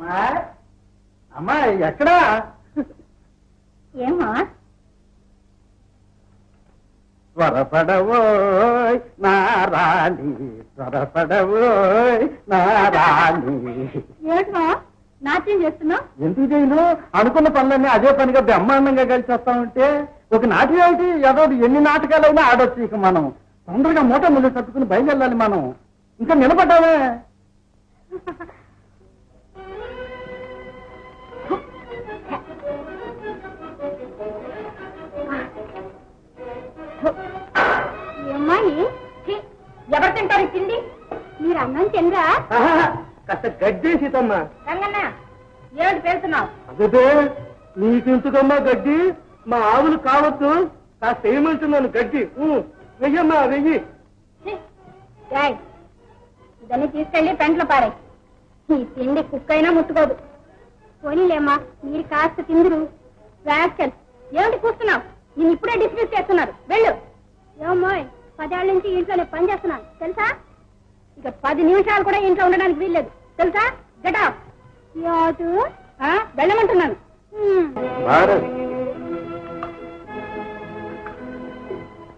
అమ్మాయి? అమ్మాయి ఎక్కడా? ఏమా త్వరపడవోయ్ నారాణి త్వరపడవోయ్ నారాణి. ఏమిటా నాట్యం చేస్తున్నావు? ఎందుకు చేయను? అనుకున్న పనులన్నీ అదే పనిగా బ్రహ్మాండంగా కలిసి వస్తామంటే ఒక నాటి ఏమిటి? ఏదో ఎన్ని నాటకాలైనా ఆడొచ్చు ఇక మనం. తొందరగా మూట ముందు తట్టుకుని బయలుదేరాలి మనం. ఇంకా నిలబడ్డామే ఎవరు తింటారు తిండి? మీరు అన్నం ఆహా, కాస్త గడ్డి సీతమ్మ. రంగన్న ఏమిటి పేరుతున్నావు అదే నీకెందుకమ్మా గడ్డి? మా ఆవులు కావద్దు. కాస్త ఏమంటున్నాను గడ్డి. వెయ్యమ్మా వెయ్యి. ఇదన్నీ తీసుకెళ్ళి పెంట్లో పారే ఈ తిండి కుక్కైనా ముట్టుకోదు. పోనీలేమ్మా మీరు కాస్త తిందురు. రాస్కల్ ఏమిటి కూస్తున్నావు? నేను ఇప్పుడే డిస్మిస్ చేస్తున్నారు. వెళ్ళు. ఏమోయ్ పదేళ్ళ నుంచి ఇంట్లోనే పని చేస్తున్నాను. తెలుసా? ఇక పది నిమిషాలు కూడా ఇంట్లో ఉండడానికి వీల్లేదు. తెలుసా? గటా వెళ్ళమంటున్నాను.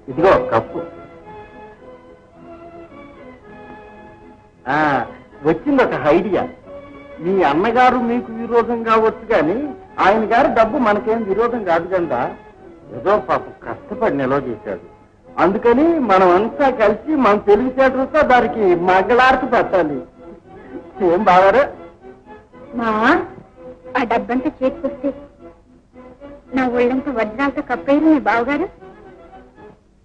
ఇదిగో కప్పు. ఆ, వచ్చింది ఒక ఐడియా. మీ అన్నగారు మీకు విరోధం కావచ్చు కానీ ఆయన గారు డబ్బు మనకేం విరోధం కాదు కదా ఏదో పాపం కష్టపడి నిల్వ చేశాడు. అందుకని మనం అంతా కలిసి మన తెలివితేటలతో దానికి మగ్గలాడుతూ పెట్టాలి. ఏం బాగారు మా ఆ డబ్బంతా చేతికొస్తే. నా ఒళ్ళంతా వజ్రాలతో కప్పేరు మీ బావగారు.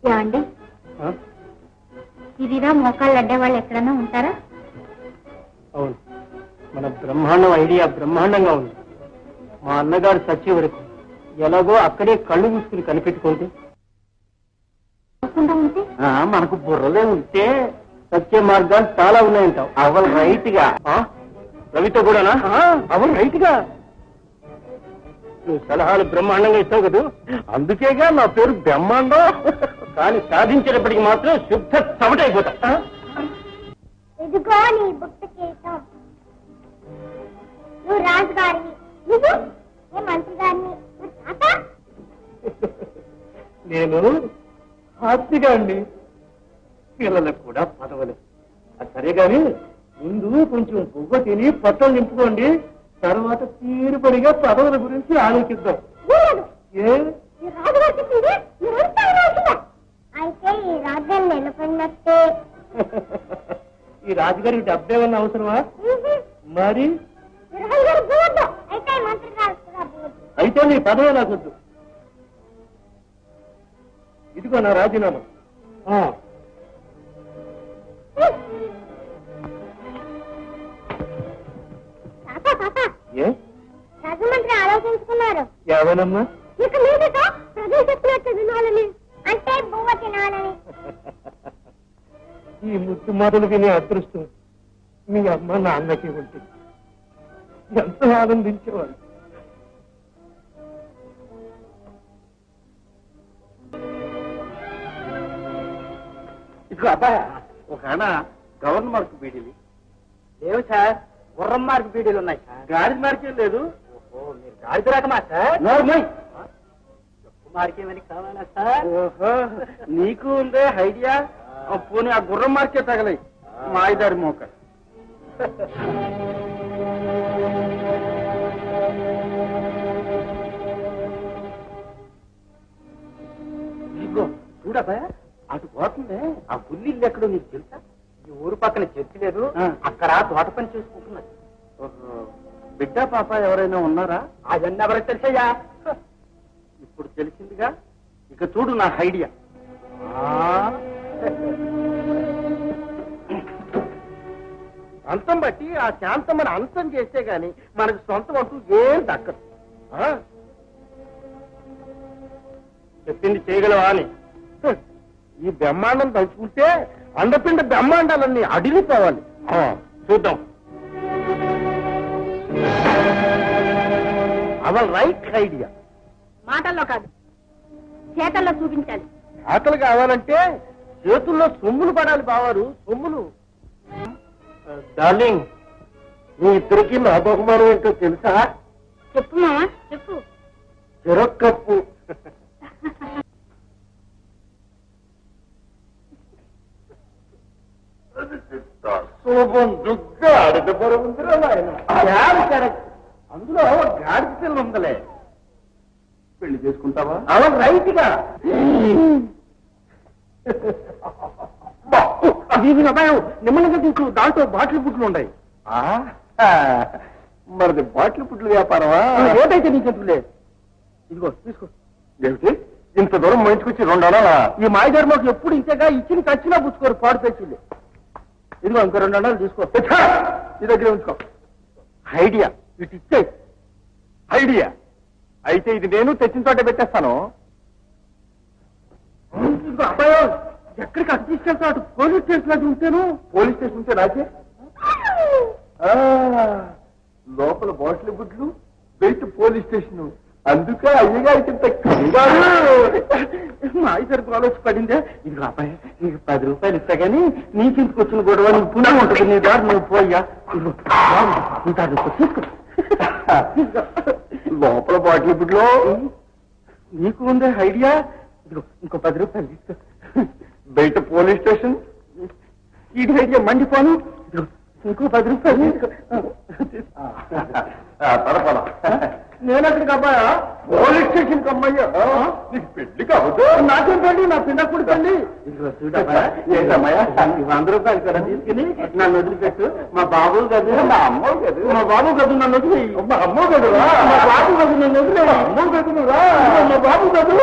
ఏమండి? ఇదిరా మోకాళ్ళు అడ్డే వాళ్ళు ఎక్కడన్నా ఉంటారా? అవును. మన బ్రహ్మాండం ఐడియా బ్రహ్మాండంగా ఉంది. మా అన్నగారు చచ్చే వరకు ఎలాగో అక్కడే కళ్ళు మూసుకుని ఉంటే? మనకు బుర్రలే ఉంటే సత్య మార్గాలు చాలా ఉన్నాయంటావు. అవల్ రైట్గా రవితో కూడానా? అవల్ రైట్గా నువ్వు సలహాలు బ్రహ్మాండంగా ఇస్తావు కదా? అందుకేగా నా పేరు బ్రహ్మాండం. కానీ సాధించేటప్పటికి మాత్రం శుద్ధ చవటైపోతా ఇదిగో నీ బుట్ట కేసం నువ్వు రాజుగారిని నువ్వు ఏ మంత్రి గారిని నేను హాస్తిగా అండి. పిల్లలకు కూడా పదవలు. అది సరే గాని ముందు కొంచెం బువ్వ తిని పట్టలు నింపుకోండి. తర్వాత తీరుబడిగా పదవుల గురించి ఆలోచిద్దాం. ఏ? ఈ. అయితే ఈ రాజుగారికి డబ్బేమన్నా అవసరమా? మరి? రాజుగారు అయితే మంత్రి గారు కూడా పోవద్దు అయితే నీ పదవి నాకొద్దు ఇదిగో నా రాజీనామా. ఏ? రాజమంత్రి ఆలోచించుకున్నారు. ఎవనమ్మా ఇక మీదట ప్రజలు చెప్పినట్టు వినాలని. అంటే బువ్వ తినాలని. ఈ ముద్దు మాటలు వినే అదృష్టం మీ అమ్మ నాన్నకి ఉంటుంది. ఎంతో ఆనందించేవాడు ఇదిగో అబ్బాయి. ఒక ఆడ గవర్నర్ మార్క్ బీడీలు లేవు సార్? గుర్రం మార్క్ బీడీలు ఉన్నాయి సార్. గాడి మార్కే లేదు. ఓహో మీరు గాడిద రకమా సార్? మార్కేమని కావాలా సార్? ఓహో నీకు ఉందే ఐడియా. పోనీ ఆ గుర్రం మార్కే తగలయి. మాయదారి మోక ఇదిగో చూడబ్బా అటు పోతుందే? ఆ బుల్లి ఇల్లు ఎక్కడో నీకు తెలుసా? ఈ ఊరు పక్కన చర్చి లేదు. అక్కడ తోట పని చేసుకుంటున్నది. బిడ్డ పాప ఎవరైనా ఉన్నారా? అదన్నీ ఎవరికి తెలిసయ్యా ఇప్పుడు తెలిసిందిగా? ఇక చూడు నా ఐడియా. అంతం బట్టి ఆ శాంతం మన అంతం చేస్తే గాని మనకు సొంతం అంటూ ఏం దక్కదు. ఆ? చెప్పింది చేయగలవా అని? ఈ బ్రహ్మాండం తలుచుకుంటే అండపిండ బ్రహ్మాండాలన్నీ అడిగిపోవాలి. ఆ, చూద్దాం. అవల్ రైట్ ఐడియా మాటల్లో కాదు చేతల్లో చూపించాలి. ఆకలి కావాలంటే చేతుల్లో సొమ్ములు పడాలి బావారు సొమ్ములు. డార్లింగ్ మీ ఇద్దరికి నా బహుమానం ఏంటో తెలుసా? చెప్పు మామ చెప్పు. చెరొక్కప్పు. శోభం దుగ్గా ఆడిన బరువుందిరా నాయన. కరెక్ట్ అందులో గాడి పిల్ల ఉందలే. పెళ్ళి చేసుకుంటావా? అలా రైట్గా ఇది అబ్బాయి నిమ్మలంగా తీసు దాంట్లో బాటిల్ పుట్లు ఉన్నాయి మరిది బాటిల్ పుట్లు వ్యాపారమా? ఏదైతే నీకెందుకులే ఇదిగో తీసుకో. ఏమిటి? ఇంత దూరం మంచుకొచ్చి రెండు అనాలా? ఈ మాయగారు మాకు ఎప్పుడు ఇంతగా ఇచ్చిన ఖర్చులా పుచ్చుకోరు పాడు తెచ్చింది ఇదిగో ఇంకో రెండు అన్నాలు తీసుకో. ఈ దగ్గర ఉంచుకో. ఐడియా. ఇటు ఇచ్చే. ఐడియా. అయితే ఇది నేను తెచ్చిన చోట పెట్టేస్తాను. అబ్బాయి ఎక్కడికి అటు తీసుకెళ్తా? అటు పోలీస్ స్టేషన్ అది ఉంటేను. పోలీస్ స్టేషన్ ఉంటే రాజే. ఆ, లోపల బాటిల్ గుడ్లు బయట పోలీస్ స్టేషన్. అందుకే అయ్యగారికి ఇంత కంగారు. మా ఇద్దరికి ఆలోచన పడిందే ఇదిగో అబ్బాయి నీకు పది రూపాయలు ఇస్తా కానీ నీకింటికి వచ్చిన గొడవ నీకు పుణ్యం ఉంటుంది నీ దారి నువ్వు పోయ్యా లోపల బాటిల్ గుడ్లో నీకు ఉందే ఐడియా? ఇంకో పది రూపాయలు బయట పోలీస్ స్టేషన్. ఇది ఐడియా మండిపోను. ఇంకో పది రూపాయలు పద. నేను అక్కడికి అబ్బాయా? పోలీస్ స్టేషన్ కమ్మయ్యా నీకు పెళ్ళి కావద్దు. నాకేం పెళ్ళి? నా పిండ కుడుకండి వంద రూపాయలు కూడా తీసుకుని నన్ను వదిలిపెట్టు. మా బాబు గదు. మా అమ్మ గదు. మా బాబు గదు నన్ను వదిలి మా అమ్మ కదురా మా బాబు గదు నన్ను వదిలే అమ్మ కదురా మా బాబు గదు.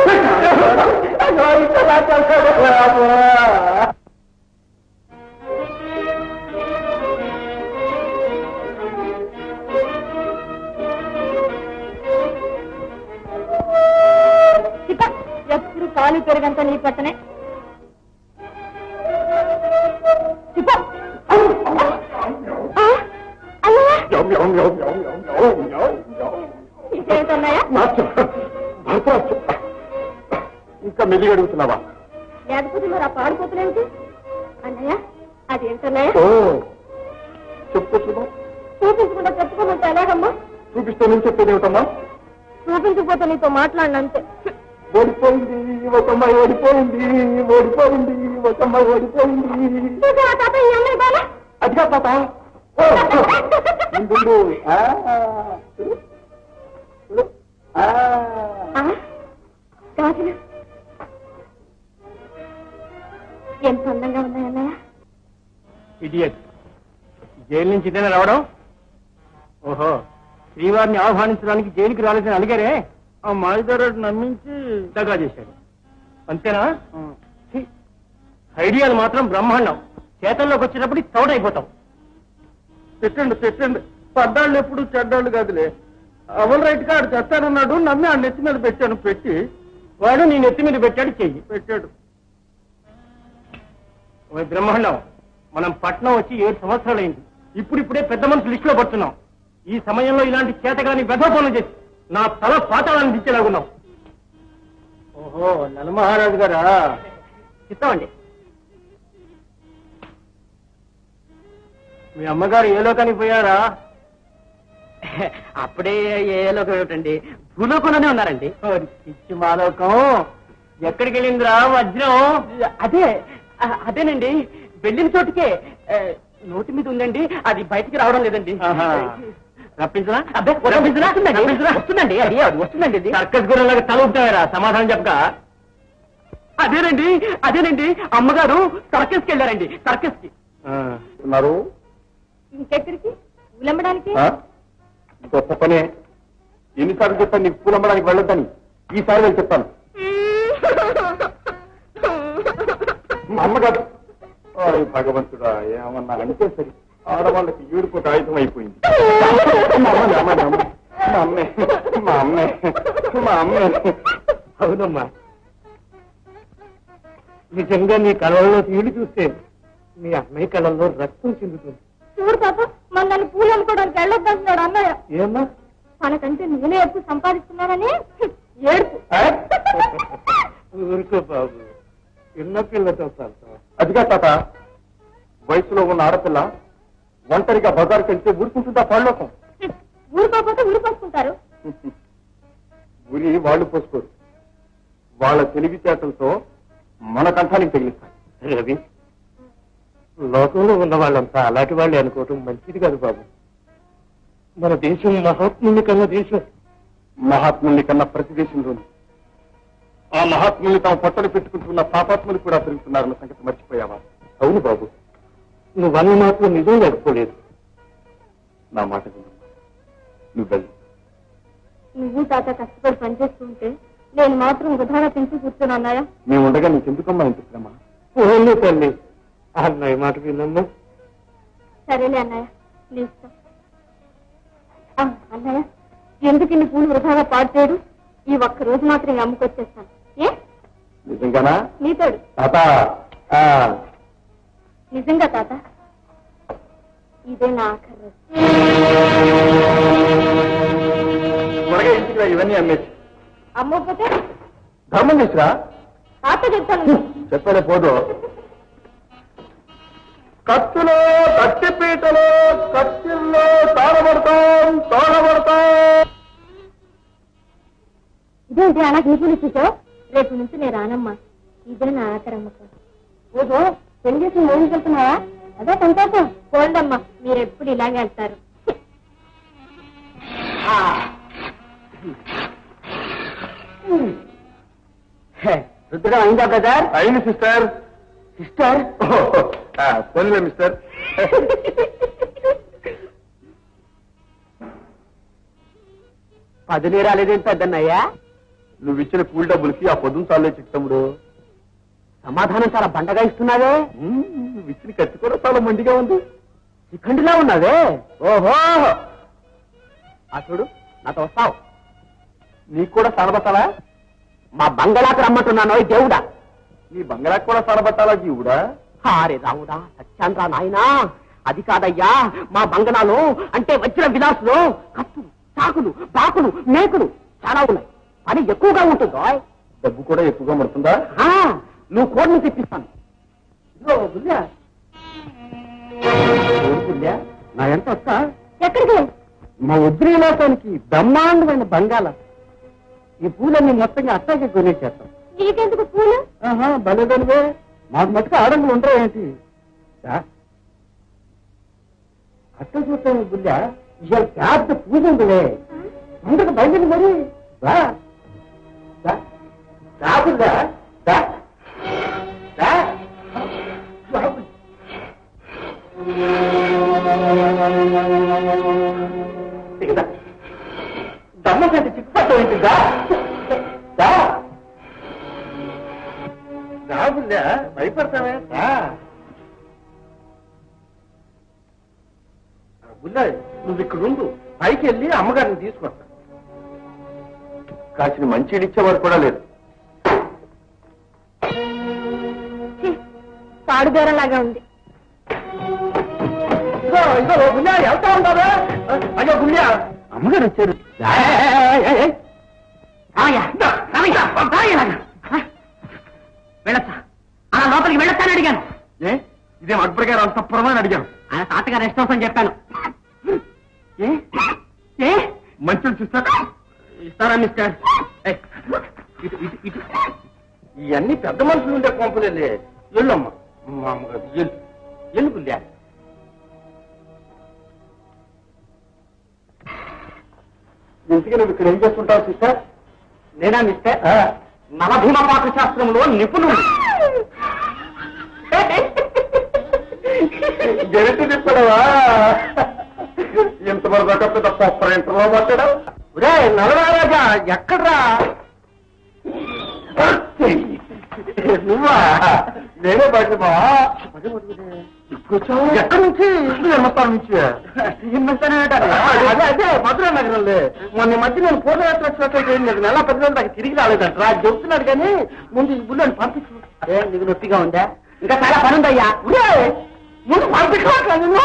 యవ్. ఇంకేమిటన్నయ్య? మార్చు. భరతరాజు. ఇంకా మెల్లి అడుగుతున్నావా? లేకపోతే మరి ఆ పాడిపోతులేమిటి అన్నయ్య అదేంటన్నయ్య చెప్పు చూద్దాం చూపించకుండా చెప్పుకోమంటే ఎలాగమ్మా? చూపిస్తే నేను చెప్పేది ఏమిటమ్మా చూపించకపోతే నీతో మాట్లాడినంతే. ఓడిపోయింది ఒక అమ్మాయి ఓడిపోయింది ఓడిపోయింది ఒక అమ్మాయి ఓడిపోయింది. అదిగా. గాజులు ఎంత అందంగా ఉన్నాయన్నయ్య ఇడియట్. జైలు నుంచి ఇదేనా రావడం? ఓహో శ్రీవారిని ఆహ్వానించడానికి జైలుకి రాలేదని అడిగారే ఆ మాయదారు నమ్మించి దగా చేశాడు. అంతేనా? ఐడియాలు మాత్రం బ్రహ్మాండం. చేతల్లోకి వచ్చేటప్పుడు తౌడైపోతాం తిట్టండి తిట్టండి. పడ్డాళ్ళు ఎప్పుడు చెడ్డాళ్ళు కాదులే. అవల్ రైట్గా ఆడు చేస్తానన్నాడు నమ్మి ఆ నెత్తి మీద పెట్టాను పెట్టి వాడు నీ నెత్తి మీద పెట్టాడు చెయ్యి. పెట్టాడు. బ్రహ్మాండం మనం పట్నం వచ్చి ఏడు సంవత్సరాలైంది. ఇప్పుడిప్పుడే పెద్ద మనుషులు లిస్టులో పడుతున్నాం. ఈ సమయంలో ఇలాంటి చేతగాని పనులు చేసి నా తల పాతాళాన్ని దిచ్చేలాగున్నాం ఓహో నలమహారాజు గారా? ఇస్తామండి. మీ అమ్మగారు ఏ లోకానికి పోయారా? అప్పుడే ఏ లోకం ఏమిటండి? భూలోకంలోనే ఉన్నారండి. పిచ్చి మాలోకం. ఎక్కడికి వెళ్ళిందిరా వజ్రం? అదే అదేనండి. వెళ్ళిన చోటుకే నోటి మీద ఉందండి. అది బయటికి రావడం లేదండి. రప్పించరా? అబ్బే రప్పించరా? రప్పించరా? వస్తుందండి. అది అది వస్తుందండి ఇది. సర్కస్ గుర్రంలాగా తల ఊపుతారా సమాధానం చెప్పక. అదేనండి అదేనండి. అమ్మగారు సర్కస్కి వెళ్ళారండి సర్కస్కి ఉన్నారు. ఇంకెక్కడికి? ఉలమ్మడానికి ఆ? గొప్ప పనే. ఎన్నిసార్లు చెప్పాను నీకు పూలమ్మడానికి వెళ్ళొద్దని. ఈసారి వెళ్ళి చెప్తాను. మా అమ్మ కాదు ఓయ్ భగవంతుడా ఏమన్నా అంటే సరి. ఆడవాళ్ళకి ఏడుపు ఆయుధం అయిపోయింది. మా అమ్మ, మా అమ్మ, మా అమ్మే. మా అమ్మే మా అమ్మే అవునమ్మా. నిజంగా నీ కళ్ళల్లో నీళ్ళు చూస్తే మీ అమ్మాయి కళ్ళల్లో రక్తం చెందుతుంది చూడు పాప మన నన్ను పూలు అమ్ముకోవడానికి వెళ్ళొద్దంటున్నాడు అన్నయ్య. ఏమ్మా? తనకంటే నేనే ఎక్కువ సంపాదిస్తున్నానని ఏడుపు. ఊరుకో బాబు. చిన్న పిల్లతో కలుతాం అదిగా తాత వయసులో ఉన్న ఆడపిల్ల ఒంటరిగా బజార్కి వెళ్తే ఊరుకుంటుందా పళ్ళలోకం ఊరుకోకపోతే ఊరిపోసుకుంటారు ఉరి వాళ్ళు పోసుకోరు వాళ్ళ తెలివితేటలతో మన కంఠానికి తగిలిస్తారు రవి లోకంలో ఉన్న వాళ్ళంతా అలాంటి వాళ్ళే అనుకోవటం మంచిది కాదు బాబు. మన దేశం మహాత్ముని కన్నా దేశం. మహాత్ముల్ని కన్నా ప్రతి దేశంలోనూ. ఆ మహాత్ముల్ని తాము పొట్టలు పెట్టుకుంటున్న పాపాత్ములు కూడా పెరుగుతున్నారన్న సంగతి మర్చిపోయావా? అవును బాబు. నువ్వన్న మాత్రం నిజం లేకపోలేదు నా మాట విను. నువ్వు తాత కష్టపడి పనిచేస్తూ ఉంటే నేను మాత్రం వృధాగా తింటూ కూర్చొని మేము ఉండగా నీకెందుకమ్మా ఇంత శ్రమ? ఓన్లీ తల్లి. అన్నయ్య మాట విన్నమ్మా సరేలే అన్నయ్య. నీ ఇష్టం. ఆ, అన్నయ్య ఎందుకు ఇన్ని పూలు వృధాగా పాడు చేయడు? ఈ ఒక్క రోజు మాత్రం అమ్ముకొచ్చేస్తాను ఏ? నిజంగానా? నీతోడు. తాత నిజంగా తాత? ఇదే నా ఆఖరి రోజు. త్వరగా ఇంటికి రా, ఇవన్నీ అమ్మేసి. అమ్మకపోతే? ధర్మం తీసురా తాత చెప్తాను. చెప్పలే పోదు. కత్తులో కత్తిపీటలో కత్తిల్లో తాళబడతాం తాళబడతాం. ఇదేంటి అలా గీపులు చూసావు? రేపు నుంచి నేను రానమ్మా. ఇదే నా ఆఖరి అమ్మకం. ఓహో పెళ్ళి చేసి మూవీకి వెళ్తున్నావా? అదే సంతోషం. పోండమ్మా మీరు ఎప్పుడు ఇలాగే వెళ్తారు రుద్రం అయిందా బ్రదర్? అయింది సిస్టర్. సిస్టర్? పోనీలే మిస్టర్. పదులే రాలేదేం పెద్దన్నయ్యా? నువ్వు ఇచ్చిన కూల్ డబ్బులకి ఆ పొద్దున చాలే చిత్తముడు సమాధానం చాలా బండగా ఇస్తున్నావే? ఇచ్చిన కత్తి కూడా చాలా మండిగా ఉంది. శిఖండిలా ఉన్నావే? ఓహో! ఆ చూడు నాతో వస్తావు. నీకు కూడా సానబట్టాలా మా బంగళాకు రమ్మంటున్నాను దేవుడా? నీ బంగాళాకు కూడా సానబట్టాలా జీవుడా? హారే రావుడా సత్యాంద్రా నాయనా అది కాదయ్యా మా బంగళాలో అంటే వచ్చిన విలాసులు. కత్తులు చాకులు బాకులు మేకులు చాలా ఉన్నాయి. పని ఎక్కువగా ఉంటుందో డబ్బు కూడా ఎక్కువగా పడుతుందా నువ్వు కోడిని తెప్పిస్తాను. ఇదిగో బుల్లా. కోడి బుల్లా, నా ఎంత వస్తా ఎక్కడికి? మా వజ్ర విలాసానికి బ్రహ్మాండమైన బంగాళ. ఈ పూలన్నీ మొత్తంగా అట్టాగే కొనేసేస్తాం. నీకెందుకు పూలు? ఆహా భలేదనివే మాకు మటుకు ఆడంగులు ఉండవు ఏంటి. అట్ట చూస్తాను బుల్లా. ఇవాళ పెద్ద పూజ ఉందిలే. అందరికి బయలుదేరి మరి బుల్లా. బుల్లా నువ్వు ఇక్కడ ఉండు. పైకి వెళ్ళి అమ్మగారిని తీసుకొస్తా. కాసిన మంచి ఇచ్చేవారు కూడా లేదు. ఛీ, పాడు బేరలాగా ఉంది ఇదో వెళ్తా అయ్యో అమ్మగారు వచ్చారు. వెళ్ళొచ్చా? అలా లోపలికి వెళ్ళొచ్చని అడిగాను. ఏ? ఇదేం అక్బర్ గారు అంత పురమని అడిగాను ఆయన తాతగారు రెస్ట్ హౌస్ అని చెప్పాను. ఏ? మంచి సిస్టర్ ఇస్తారా మిస్టర్? ఏయ్, ఇటు ఇటు ఇటు. ఇవన్నీ పెద్ద మనుషులు ఉండే పంపులే ఎల్లమ్మ మా అమ్మగారు ఎల్లు ఎల్లు గుళ్ళా ఇంటికి నువ్వు ఇక్కడ ఏం చేస్తుంటావు సిస్టర్? నేనా మిస్టర్? నవభీమ పాక శాస్త్రంలో నిపుణుడు. గెరెట్టి తిప్పడవా ఇంత వరకు పెద్ద పప్పర్ ఇంటర్లో పట్టడం ఒరే నలరాజా ఎక్కడ్రా? నువ్వా? నేనే బయట బావా ఎక్కడి నుంచి? జన్మస్థానం నుంచి. అదే మధుర నగరంలో. మొన్న మధ్య నేను పూర్ణయాత్ర వచ్చినట్లయితే నెల పది రోజులు దాకా తిరిగి రాలేదంట. రా చెప్తున్నాడు కానీ ముందు ఈ బుల్లని పంపించు. నీకు నొప్పిగా ఉందా? ఇంకా చాలా పని ఉందయ్యా ఉరే, ముందు పంపించట్లా నిన్ను.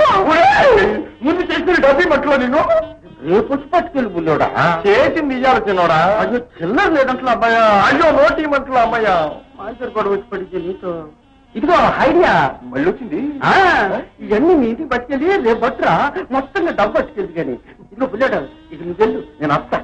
ముందు చేసిన డబ్బి మట్లో నిన్ను. రేపు పట్టుకెళ్ళి బుల్లోడా? చేసింది ఇయ్యాలి చిన్నోడా అయ్యో చిల్లర లేదంట్లో అబ్బాయా అయ్యో నోటి మంటలు అమ్మయ్యా మాంచర్ కూడా వచ్చి పడితే నీతో. ఇదిగో ఐడియా. మళ్ళీ వచ్చింది? ఆ, ఇవన్నీ మీ ఇంటికి పట్టుకెళ్ళి రేపు పట్టురా మొత్తంగా డబ్బు పట్టుకెళ్ళి కానీ. ఇదిగో పిల్లడు ఇక నువ్వు వెళ్ళు నేను వస్తా.